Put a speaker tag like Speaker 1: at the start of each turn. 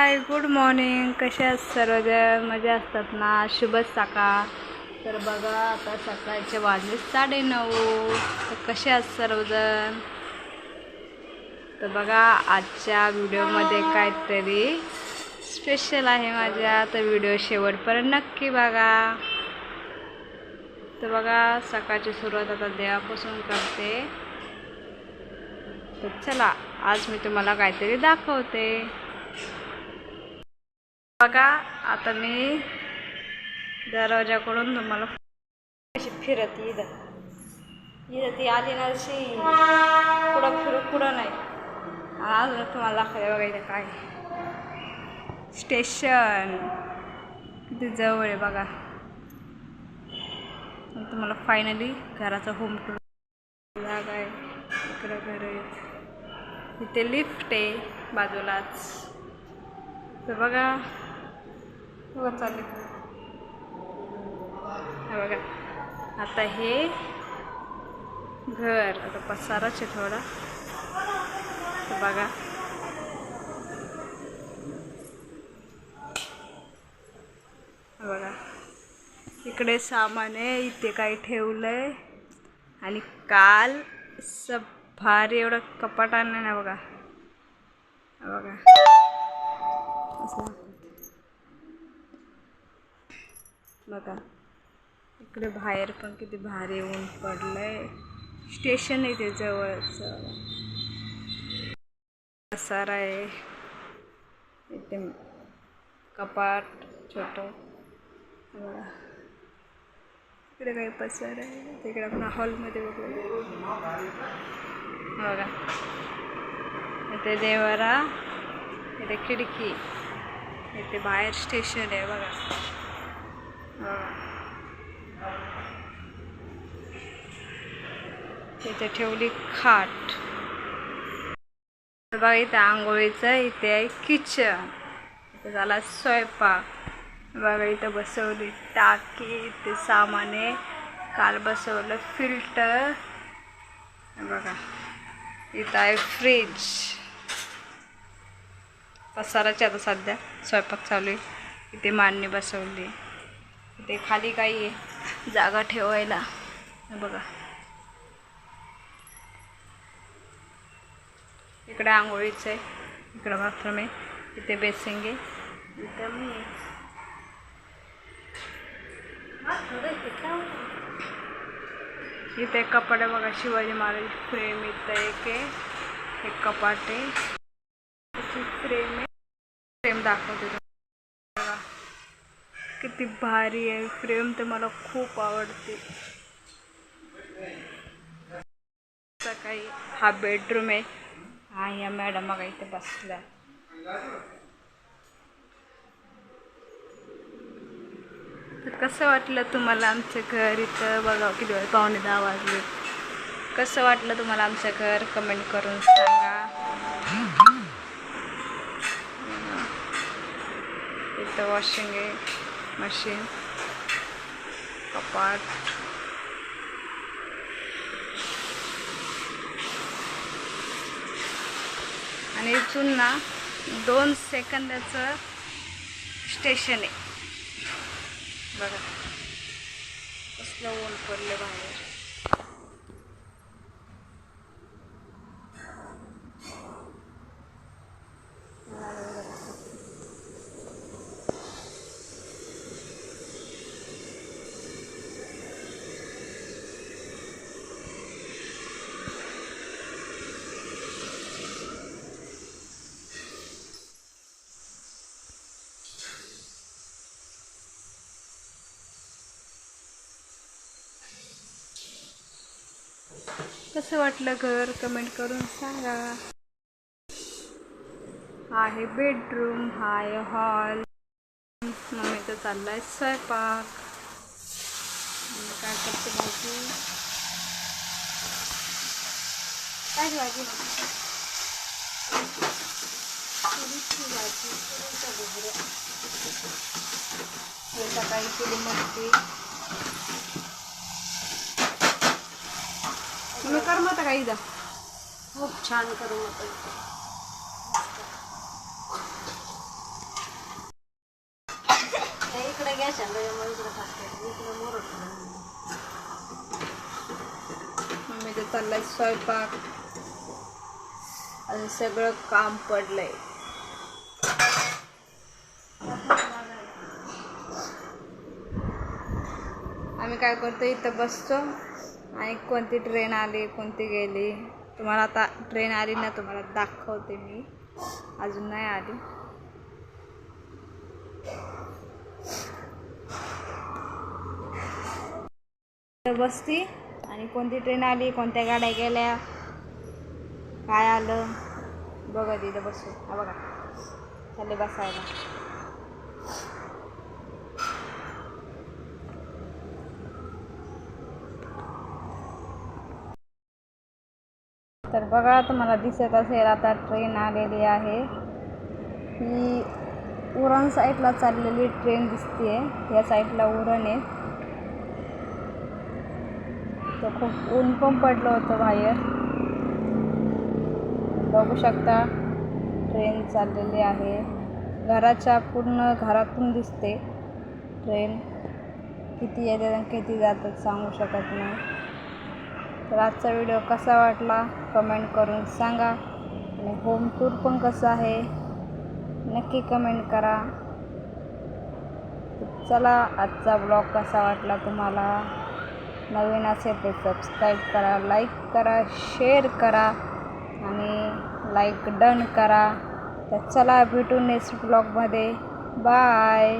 Speaker 1: Hi good morning कसे आहेत सर्वजण? मजा असतात ना? शुभ सकाळ. तर बघा आता सकाळचे वाजले साडेनऊ. तर कसे आहेत सर्वजण? तर बघा आजच्या व्हिडिओमध्ये काहीतरी स्पेशल आहे माझ्या. तर व्हिडिओ शेवटपर्यंत नक्की बघा. तर बघा सकाळची सुरुवात आता देवापासून करते. तर चला आज मी तुम्हाला काहीतरी दाखवते. बघा आता मी दरवाजाकडून तुम्हाला अशी फिरत इथं. इथं ती आली ना अशी. कुठं फिरू कुठं नाही. अजून तुम्हाला दाखवते बघा इथं काय स्टेशन. किती जवळ आहे बघा. तुम्हाला फायनली घराचा होम टूर जागा आहे. इकडं घर आहे. इथे लिफ्ट आहे बाजूलाच. तर बघा वर चालले. हे बघा. आता हे घर आता पसाराच आहे थोडा. बघा. बघा. इकडे सामान आहे इथे काही ठेवलंय. आणि काल सब भारी एवढं कपाट आणलं ना बघा. बघा. असं. बघा. इकडे बाहेर पण किती भारी ऊन पडलं आहे स्टेशन आहे ते जवळच. पसारा आहे. इथे कपाट छोट. बघा. इकडे काही पसार आहे. तिकडे आपण हॉलमध्ये बघू बघा. इथे देवारा इथे खिडकी इथे बाहेर स्टेशन आहे. बघा. इथे ठेवली खाट. बघा इथं आंघोळीचं इथे आहे किचन इथे झाला स्वयंपाक. बघा इथं बसवली टाकी इथे सामान. आहे काल बसवलं फिल्टर बघा इथं आहे फ्रीज पसाराची आता सध्या स्वयंपाक चालू आहे. इथे मांडणी बसवली. इथे खाली काही आहे जागा ठेवायला. बघा. इकडे आंघोळीचं आहे. इकडं बाथरूम आहे. इथे बेसिंग आहे. इथं मी इथे कपाट आहे बघा शिवाजी महाराज फ्रेम इथं एक आहे. एक कपाट आहे. फ्रेम आहे. फ्रेम दाखवते. किती भारी आहे. फ्रेम तर मला खूप आवडते. सकाळी हा बेडरूम आहे. हा या मॅडम बघा इथे बसल्या. तर कसं वाटलं तुम्हाला आमचं घर इथं? बघा किती वेळ पाहुणे दहा वाजले. कसं वाटलं तुम्हाला आमचं घर? कमेंट करून सांगा. इथं वॉशिंग आहे. मशीन कपाट. आणि इथून ना दोन सेकंदाचं स्टेशन आहे. बघा. कसलं ऊन पडलं बाहेर. कसं वाटलं घर? कमेंट करून सांगा. हा आहे बेडरूम हा आहे हॉल मम्मीचा चाललाय स्वयंपाक. काय करते भाजी काय भाजी? तुरीची भाजी. तुरीच्या घुगऱ्या सकाळी केली मस्ती. तुम्ही करमत का एकदा
Speaker 2: खूप छान करमत इकडे
Speaker 1: तर चाललाय स्वयंपाक. आणि सगळं काम पडलंय. आम्ही काय करतो इथं बसतो. आणि कोणती ट्रेन आली कोणती गेली? तुम्हाला आता ट्रेन आली ना तुम्हाला दाखवते मी. अजून नाही आली. बसती आणि कोणती ट्रेन आली कोणत्या गाड्या गेल्या काय आलं? बघा तिथं बसू हा बघा. चालले बसायला. तर बघा तुम्हाला दिसत असेल आता ट्रेन आलेली आहे. ही उरण साईडला चाललेली ट्रेन दिसते या साईडला उरण आहे. तर खूप ऊन पण पडलं होतं बाहेर. बघू शकता ट्रेन चाललेली आहे. घराच्या पूर्ण घरातून दिसते ट्रेन किती येते आणि किती जातात सांगू शकत नाही. तर आजचा व्हिडिओ कसा वाटला कमेंट करून सांगा. आणि होम टूर पण कसं आहे नक्की कमेंट करा. चला आजचा ब्लॉग कसा वाटला तुम्हाला? नवीन असेल ते सबस्क्राईब करा लाईक करा शेअर करा. आणि लाईक डन करा. तर चला भेटू नेक्स्ट ब्लॉगमध्ये बाय